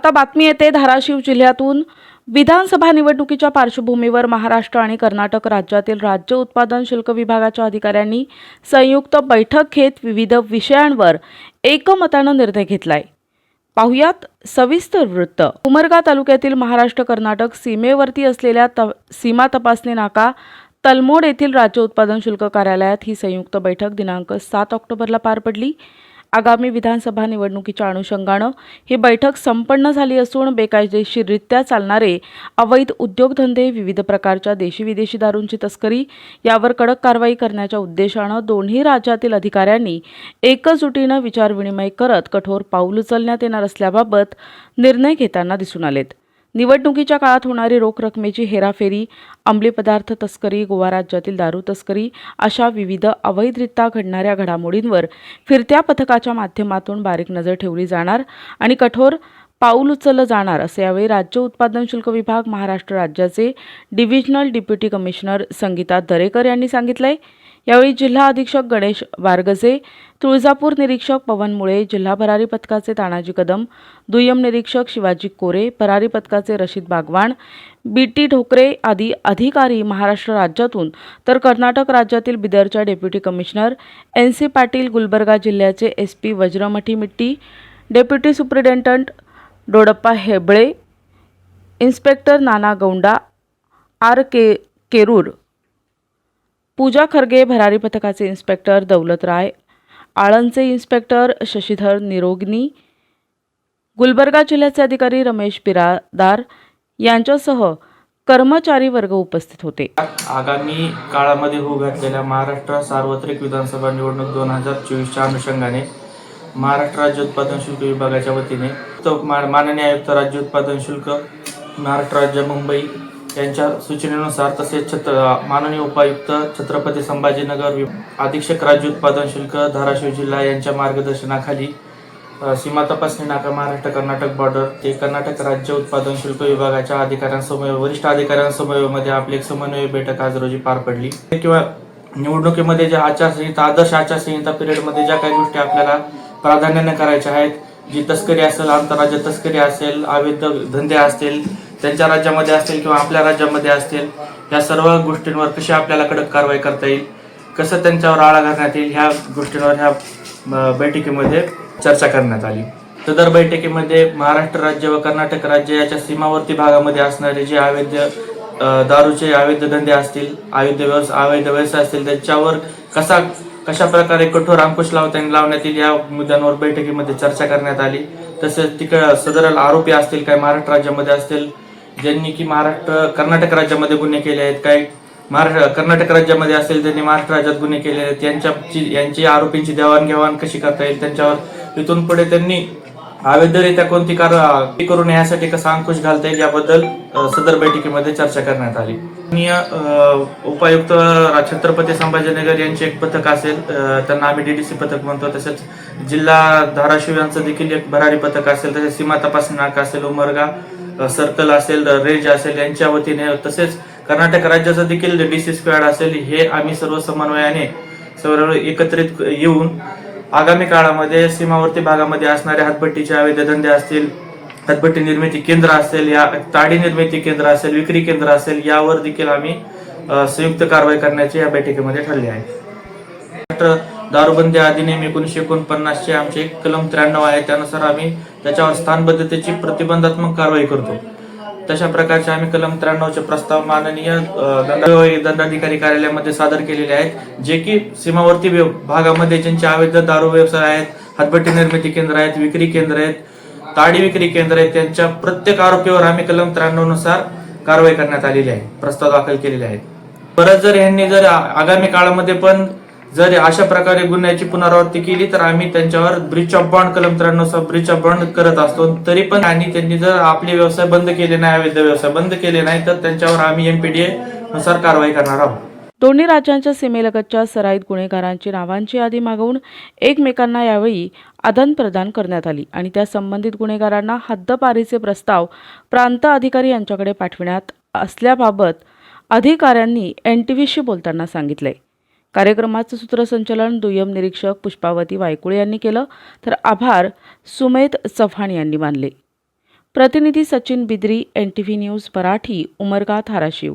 आता बातमी येते धाराशिव जिल्ह्यातून. विधानसभा निवडणुकीच्या पार्श्वभूमीवर महाराष्ट्र आणि कर्नाटक राज्यातील राज्य उत्पादन शुल्क विभागाच्या अधिकाऱ्यांनी संयुक्त बैठक घेत विविध विषयांवर एकमतानं निर्णय घेतलाय. पाहुयात सविस्तर वृत्त. उमरगा तालुक्यातील महाराष्ट्र कर्नाटक सीमेवरती असलेल्या त सीमा तपासणी नाका तलमोड येथील राज्य उत्पादन शुल्क कार्यालयात ही संयुक्त बैठक दिनांक सात ऑक्टोबरला पार पडली. आगामी विधानसभा निवडणुकीच्या अनुषंगानं ही बैठक संपन्न झाली असून बेकायदेशीररित्या चालणारे अवैध उद्योगधंदे विविध प्रकारच्या देशी विदेशी दारूंची तस्करी यावर कडक कारवाई करण्याच्या उद्देशानं दोन्ही राज्यातील अधिकाऱ्यांनी एकजुटीनं विचारविनिमय करत कठोर पाऊल उचलण्यात येणार असल्याबाबत निर्णय घेताना दिसून आलेत. निवडणुकीच्या काळात होणारी रोख रकमेची हेराफेरी अंमली पदार्थ तस्करी गोवा राज्यातील दारू तस्करी अशा विविध अवैधरित्या घडणाऱ्या घडामोडींवर फिरत्या पथकाच्या माध्यमातून बारीक नजर ठेवली जाणार आणि कठोर पाऊल उचललं जाणार असं यावेळी राज्य उत्पादन शुल्क विभाग महाराष्ट्र राज्याचे divisional deputy commissioner Sangeeta Darekar यांनी सांगितलं आहे यावेळी जिल्हा अधीक्षक गणेश वारगजे तुळजापूर निरीक्षक पवन मुळे जिल्हा भरारी पथकाचे तानाजी कदम दुय्यम निरीक्षक शिवाजी कोरे भरारी पथकाचे रशीद बागवान बी टी ढोकरे आदी अधिकारी महाराष्ट्र राज्यातून तर कर्नाटक राज्यातील बिदरच्या deputy commissioner N C Patil Gulbarga जिल्ह्याचे एस पी वज्रमठी मिट्टी deputy superintendent Doddappa Heble inspector Nana Gounda R. K. Kerur Pooja Kharge भरारी पथकाचे इन्स्पेक्टर दौलत राय आळंदचे इन्स्पेक्टर शशीधर निरोगनी गुलबर्गा जिल्ह्याचे अधिकारी रमेश बिरादार यांच्यासह कर्मचारी वर्ग उपस्थित होते. आगामी काळामध्ये होऊ घातलेल्या महाराष्ट्र सार्वत्रिक विधानसभा निवडणूक दोन हजार चोवीसच्या अनुषंगाने महाराष्ट्र राज्य उत्पादन शुल्क विभागाच्या वतीने माननीय आयुक्त राज्य उत्पादन शुल्क महाराष्ट्र राज्य मुंबई यांच्या सूचनेनुसार तसेच छत्र माननीय उपायुक्त छत्रपती संभाजीनगर वि- अधीक्षक राज्य उत्पादन शुल्क धाराशिव जिल्हा यांच्या मार्गदर्शनाखाली सीमा तपासणी नाका महाराष्ट्र कर्नाटक बॉर्डर ते कर्नाटक राज्य उत्पादन शुल्क विभागाच्या अधिकाऱ्यांसमोर वरिष्ठ अधिकाऱ्यांसमोरमध्ये आपली एक समन्वय बैठक आज रोजी पार पडली. किंवा निवडणुकीमध्ये ज्या आचारसंहिता आदर्श आचारसंहिता पिरियडमध्ये ज्या काही गोष्टी आपल्याला प्राधान्याने करायच्या आहेत जी तस्करी असेल आंतरराज्य तस्करी असेल अवैध धंदे असतील त्यांच्या राज्यामध्ये असतील किंवा आपल्या राज्यामध्ये असतील या सर्व गोष्टींवर कशी आपल्याला कडक कारवाई करता येईल कसं त्यांच्यावर आळा घालण्यात येईल ह्या गोष्टींवर ह्या बैठकीमध्ये चर्चा करण्यात आली. सदर बैठकीमध्ये महाराष्ट्र राज्य व कर्नाटक राज्य याच्या सीमावर्ती भागामध्ये असणारे जे अवैध दारूचे अवैध धंदे असतील अवैध व्यवसाय अवैध व्यवसाय असतील त्याच्यावर कसा कशा प्रकारे कठोर अंकुश लावता लावण्यात येईल या मुद्द्यांवर बैठकीमध्ये चर्चा करण्यात आली. तसेच तिकडे सदरल आरोपी असतील काही महाराष्ट्र राज्यामध्ये असतील ज्यांनी की महाराष्ट्र कर्नाटक राज्यामध्ये गुन्हे केले आहेत काही महाराष्ट्र कर्नाटक राज्यामध्ये असेल त्यांनी महाराष्ट्र राज्यात गुन्हे केले आहेत यांच्याची यांची आरोपींची देवाणघेवाण कशी करता येईल त्यांच्यावर? इथून पुढे त्यांनी अवैधरित्या कोणती कार करू नये यासाठी कसा अंकुश घालता येईल याबद्दल सदर बैठकीमध्ये चर्चा करण्यात आली. उपायुक्त छत्रपती संभाजीनगर यांचे एक पथक असेल त्यांना आम्ही डीडीसी पथक म्हणतो. तसेच जिल्हा धाराशिव यांचं देखील एक भरारी पथक असेल तसेच सीमा तपासणी नाका असेल उमरगा सर्कल असेल रेंज असेल यांच्या वतीने तसेच कर्नाटक राज्याचं देखील डीसी स्क्वॅड असेल हे आम्ही सर्व समन्वयाने सर्व एकत्रित येऊन आगामी काळामध्ये सीमावर्ती भागामध्ये असणाऱ्या हातभट्टीचे अवैध धंदे असतील हातभट्टी निर्मिती केंद्र असेल या ताडी निर्मिती केंद्र असेल विक्री केंद्र असेल यावर देखील आम्ही संयुक्त कारवाई करण्याचे या बैठकीमध्ये ठरले आहे. दारूबंदी अधिनियम एकोणीशे एकोणपन्नासचे आमचे कलम त्र्याण्णव आहे. त्यानुसार आम्ही त्याच्यावर स्थानबद्धतेची प्रतिबंधात्मक कारवाई करतो. तशा प्रकारचे आम्ही कलम त्र्याण्णवचे प्रस्ताव माननीय दंडाधिकारी कार्यालयामध्ये सादर केलेले आहेत जे की सीमावर्ती भागामध्ये ज्यांचे अवैध दारू व्यवसाय आहेत हातभट्टी निर्मिती केंद्र आहेत विक्री केंद्र आहेत ताडी विक्री केंद्र आहेत त्यांच्या प्रत्येक आरोपीवर आम्ही कलम त्र्याण्णवनुसार कारवाई करण्यात आलेली आहे प्रस्ताव दाखल केलेले आहेत. परत जर यांनी जर आगामी काळामध्ये पण जर अशा प्रकारे गुन्ह्याची पुनरावृत्ती केली तर आम्ही त्यांच्यावर ब्रिच ऑफ बॉन्ड कलम त्र्याण्णव ब्रिच ऑफ बॉन्ड करत असतो. तरी पण आणि त्यांनी जर आपले व्यवसाय बंद केले नाही अवैध व्यवसाय बंद केले नाही तर त्यांच्यावर आम्ही एमपीडीए नुसार कारवाई करणार आहोत. दोन्ही राज्यांच्या सीमेलगतच्या सराईत गुन्हेगारांची नावांची यादी मागवून एकमेकांना यावेळी आदान प्रदान करण्यात आली आणि त्या संबंधित गुन्हेगारांना हद्दपारीचे प्रस्ताव प्रांत अधिकारी यांच्याकडे पाठविण्यात असल्याबाबत अधिकाऱ्यांनी एन टी व्हीशी बोलताना सांगितले. कार्यक्रमाचं सूत्रसंचालन दुय्यम निरीक्षक पुष्पावती वायकुळे यांनी केलं. तर आभार सुमेध चव्हाण यांनी मानले. प्रतिनिधी Sachin Bidri N T V news Marathi Umarga Dharashiv.